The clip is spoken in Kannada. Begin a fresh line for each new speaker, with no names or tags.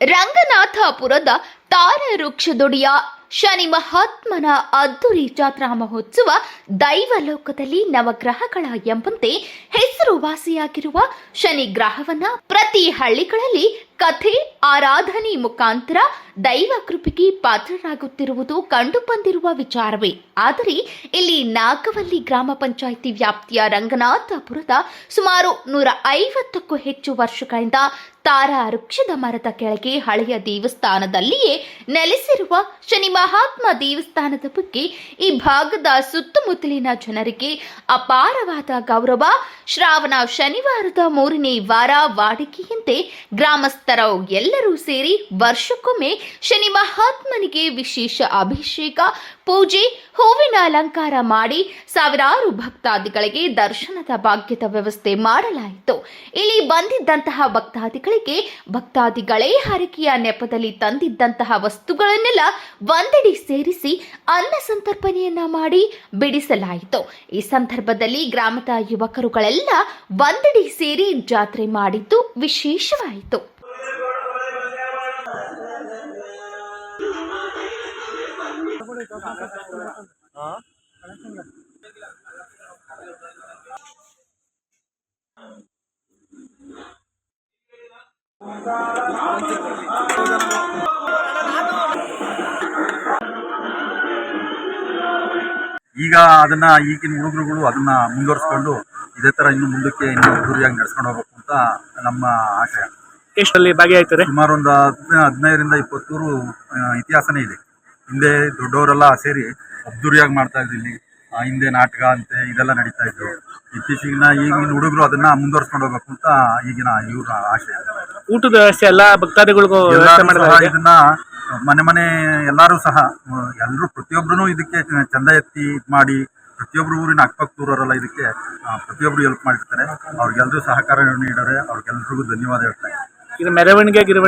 ರಂಗನಾಥಪುರದ ತಾರ ವೃಕ್ಷದೊಡಿಯ ಶನಿ ಮಹಾತ್ಮನ ಅದ್ದೂರಿ ಜಾತ್ರಾ ಮಹೋತ್ಸವ ದೈವಲೋಕದಲ್ಲಿ ನವಗ್ರಹಗಳ ಎಂಬಂತೆ ಹೆಸರುವಾಸಿಯಾಗಿರುವ ಶನಿ ಗ್ರಹವನ್ನ ಪ್ರತಿ ಹಳ್ಳಿಗಳಲ್ಲಿ ಕಥೆ, ಆರಾಧನೆ ಮುಖಾಂತರ ದೈವ ಕೃಪೆಗೆ ಪಾತ್ರರಾಗುತ್ತಿರುವುದು ಕಂಡುಬಂದಿರುವ ವಿಚಾರವೇ. ಆದರೆ ಇಲ್ಲಿ ನಾಗವಲ್ಲಿ ಗ್ರಾಮ ಪಂಚಾಯಿತಿ ವ್ಯಾಪ್ತಿಯ ರಂಗನಾಥಪುರದ ಸುಮಾರು ನೂರ ಐವತ್ತಕ್ಕೂ ಹೆಚ್ಚು ವರ್ಷಗಳಿಂದ ತಾರಾ ವೃಕ್ಷದ ಮರದ ಕೆಳಗೆ ಹಳೆಯ ದೇವಸ್ಥಾನದಲ್ಲಿಯೇ ನೆಲೆಸಿರುವ ಶನಿ ಮಹಾತ್ಮ ದೇವಸ್ಥಾನದ ಬಗ್ಗೆ ಈ ಭಾಗದ ಸುತ್ತಮುತ್ತಲಿನ ಜನರಿಗೆ ಅಪಾರವಾದ ಗೌರವ. ಶ್ರಾವಣ ಶನಿವಾರದ ಮೂರನೇ ವಾರ ವಾಡಿಕೆಯಂತೆ ಗ್ರಾಮಸ್ಥರು ಎಲ್ಲರೂ ಸೇರಿ ವರ್ಷಕ್ಕೊಮ್ಮೆ ಶನಿ ಮಹಾತ್ಮನಿಗೆ ವಿಶೇಷ ಅಭಿಷೇಕ, ಪೂಜೆ, ಹೂವಿನ ಅಲಂಕಾರ ಮಾಡಿ ಸಾವಿರಾರು ಭಕ್ತಾದಿಗಳಿಗೆ ದರ್ಶನದ ಭಾಗ್ಯದ ವ್ಯವಸ್ಥೆ ಮಾಡಲಾಯಿತು. ಇಲ್ಲಿ ಬಂದಿದ್ದಂತಹ ಭಕ್ತಾದಿಗಳಿಗೆ ಭಕ್ತಾದಿಗಳೇ ಹರಕೆಯ ನೆಪದಲ್ಲಿ ತಂದಿದ್ದಂತಹ ವಸ್ತುಗಳನ್ನೆಲ್ಲ ಒಂದೆಡೆ ಸೇರಿಸಿ ಅನ್ನ ಸಂತರ್ಪಣೆಯನ್ನ ಮಾಡಿ ಬಿಡಿಸಲಾಯಿತು. ಈ ಸಂದರ್ಭದಲ್ಲಿ ಗ್ರಾಮದ ಯುವಕರುಗಳೆಲ್ಲ ಒಂದೆಡೆ ಸೇರಿ ಜಾತ್ರೆ ಮಾಡಿದ್ದು ವಿಶೇಷವಾಯಿತು.
ಈಗ ಅದನ್ನ ಈಗಿನ ಹುಡುಗರುಗಳು ಅದನ್ನ ಮುಂದುವರಿಸ್ಕೊಂಡು ಇದೇ ತರ ಇನ್ನು ಮುಂದಕ್ಕೆ ಇನ್ನು ಅದ್ದೂರಿಯಾಗಿ ನಡ್ಸ್ಕೊಂಡು ಹೋಗ್ಬೇಕು ಅಂತ ನಮ್ಮ ಆಶಯ.
ಎಷ್ಟಲ್ಲಿ ಭಾಗಿಯಾಯ್ತಾರೆ
ಸುಮಾರು ಒಂದು ಹದಿನೈದು ಹದಿನೈದರಿಂದ ಇಪ್ಪತ್ತೂರು ಇತಿಹಾಸನೇ ಇದೆ. ಹಿಂದೆ ದೊಡ್ಡವರೆಲ್ಲ ಸೇರಿ ಅದ್ದೂರಿಯಾಗಿ ಮಾಡ್ತಾ ಇದ್ರು ಇಲ್ಲಿ. ಆ, ಹಿಂದೆ ನಾಟಕ ಅಂತೆ ಇದೆಲ್ಲ ನಡೀತಾ ಇದ್ರು. ಇತ್ತೀಚಿಗಿನ ಈಗಿನ ಹುಡುಗರು ಅದನ್ನ ಮುಂದುವರ್ಸ್ಕೊಂಡು ಹೋಗ್ಬೇಕು ಅಂತ ಈಗಿನ ಇವ್ರ ಆಶಯ.
ಊಟದ ವ್ಯವಸ್ಥೆ ಎಲ್ಲ ಭಕ್ತಾದಿಗಳಿಗೂ ವ್ಯವಸ್ಥೆ
ಎಲ್ಲರೂ ಸಹ
ಮಾಡಲಾಗಿದೆ
ಇದನ್ನ ಮನೆ ಮನೆ ಎಲ್ಲರೂ ಸಹ ಎಲ್ಲರೂ ಪ್ರತಿಯೊಬ್ಬರೂ ಇದಕ್ಕೆ ಚಂದ ಎತ್ತಿ ಇದ್ ಮಾಡಿ ಪ್ರತಿಯೊಬ್ಬರು ಊರಿನ ಅಕ್ಕಪಕ್ಕದೂರವರೆಲ್ಲ ಇದಕ್ಕೆ ಆ, ಪ್ರತಿಯೊಬ್ಬರು ಹೆಲ್ಪ್ ಮಾಡಿರ್ತಾರೆ ಅವ್ರಿಗೆಲ್ಲರೂ ಸಹಕಾರ ನೀಡೋರೆ ಅವ್ರಿಗೆಲ್ರಿಗೂ ಧನ್ಯವಾದ ಹೇಳ್ತಾರೆ
ಇದು ಮೆರವಣಿಗೆ ಗಿರವಣಿಗೆ